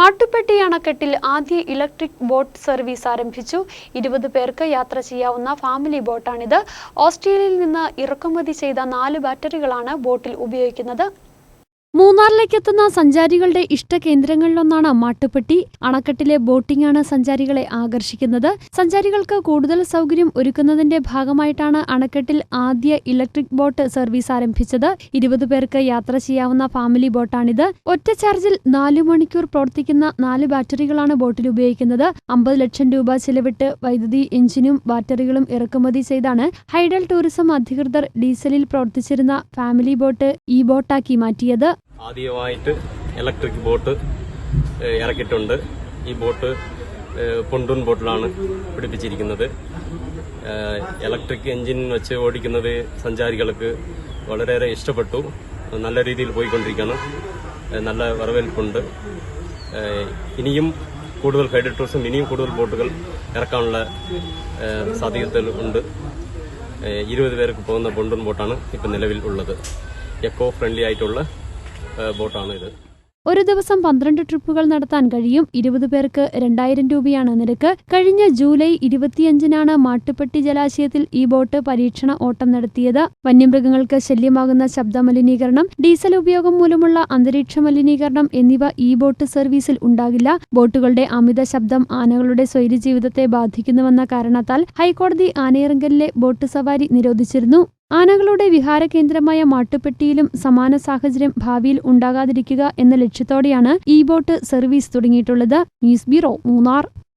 മാട്ടുപ്പെട്ടി അണക്കെട്ടിൽ ആദ്യ electric boat service ആരംഭിച്ചു. ഇരുപത് പേർക്ക് യാത്ര ചെയ്യാവുന്ന ഫാമിലി ബോട്ടാണിത്. ഓസ്ട്രേലിയയിൽ നിന്ന് ഇറക്കുമതി ചെയ്ത നാല് ബാറ്ററികളാണ് ബോട്ടിൽ ഉപയോഗിക്കുന്നത്. മൂന്നാറിലേക്ക് എത്തുന്ന സഞ്ചാരികളുടെ ഇഷ്ട കേന്ദ്രങ്ങളിലൊന്നാണ് മാട്ടുപ്പെട്ടി. അണക്കെട്ടിലെ ബോട്ടിംഗ് ആണ് സഞ്ചാരികളെ ആകർഷിക്കുന്നത്. സഞ്ചാരികൾക്ക് കൂടുതൽ സൗകര്യം ഒരുക്കുന്നതിന്റെ ഭാഗമായിട്ടാണ് അണക്കെട്ടിൽ ആദ്യ ഇലക്ട്രിക് ബോട്ട് സർവീസ് ആരംഭിച്ചത്. ഇരുപത് പേർക്ക് യാത്ര ചെയ്യാവുന്ന ഫാമിലി ബോട്ടാണിത്. ഒറ്റ ചാർജിൽ നാലു മണിക്കൂർ പ്രവർത്തിക്കുന്ന നാല് ബാറ്ററികളാണ് ബോട്ടിൽ ഉപയോഗിക്കുന്നത്. അമ്പത് ലക്ഷം രൂപ ചെലവിട്ട് വൈദ്യുതി എഞ്ചിനും ബാറ്ററികളും ഇറക്കുമതി ചെയ്താണ്. ഹൈഡൽ ടൂറിസം അധികൃതർ ഡീസലിൽ പ്രവർത്തിച്ചിരുന്ന ഫാമിലി ബോട്ട് ഇ ബോട്ടാക്കി മാറ്റിയത്. ആദ്യമായിട്ട് ഇലക്ട്രിക് ബോട്ട് ഇറക്കിയിട്ടുണ്ട്. ഈ ബോട്ട് പൊണ്ടൂൺ ബോട്ടിലാണ് പിടിപ്പിച്ചിരിക്കുന്നത്. ഇലക്ട്രിക് എഞ്ചിൻ വെച്ച് ഓടിക്കുന്നത് സഞ്ചാരികൾക്ക് വളരെയേറെ ഇഷ്ടപ്പെട്ടു. നല്ല രീതിയിൽ പോയിക്കൊണ്ടിരിക്കുകയാണ്. നല്ല വരവേൽപ്പുണ്ട്. ഇനിയും കൂടുതൽ ഹൈഡൽ ടൂറിസം ഇനിയും കൂടുതൽ ബോട്ടുകൾ ഇറക്കാനുള്ള സാധ്യത ഉണ്ട്. ഇരുപത് പേർക്ക് പോകുന്ന പൊണ്ടൂൺ ബോട്ടാണ് ഇപ്പം നിലവിൽ ഉള്ളത്. എക്കോ ഫ്രണ്ട്ലി ആയിട്ടുള്ള ബോട്ടാണ് ഇത്. ഒരു ദിവസം പന്ത്രണ്ട് ട്രിപ്പുകൾ നടത്താൻ കഴിയും. ഇരുപത് പേർക്ക് രണ്ടായിരം രൂപയാണ് നിരക്ക്. കഴിഞ്ഞ ജൂലൈ ഇരുപത്തിയഞ്ചിനാണ് മാട്ടുപ്പെട്ടി ജലാശയത്തിൽ ഈ ബോട്ട് പരീക്ഷണ ഓട്ടം നടത്തിയത്. വന്യമൃഗങ്ങൾക്ക് ശല്യമാകുന്ന ശബ്ദ മലിനീകരണം ഡീസൽ ഉപയോഗം മൂലമുള്ള അന്തരീക്ഷ മലിനീകരണം എന്നിവ ഈ ബോട്ട് സർവീസിൽ ഉണ്ടാകില്ല. ബോട്ടുകളുടെ അമിത ശബ്ദം ആനകളുടെ സ്വൈര്യ ജീവിതത്തെ ബാധിക്കുന്നുവെന്ന കാരണത്താൽ ഹൈക്കോടതി ആനയിറങ്കലിലെ ബോട്ട് സവാരി നിരോധിച്ചിരുന്നു. ആനകളുടെ വിഹാര കേന്ദ്രമായ മാട്ടുപ്പെട്ടിയിലും സമാന സാഹചര്യം ഭാവിയിൽ ഉണ്ടാകാതിരിക്കുക എന്ന ലക്ഷ്യത്തോടെയാണ് E boat service തുടങ്ങിയിട്ടുള്ളത്. News bureau Munnar.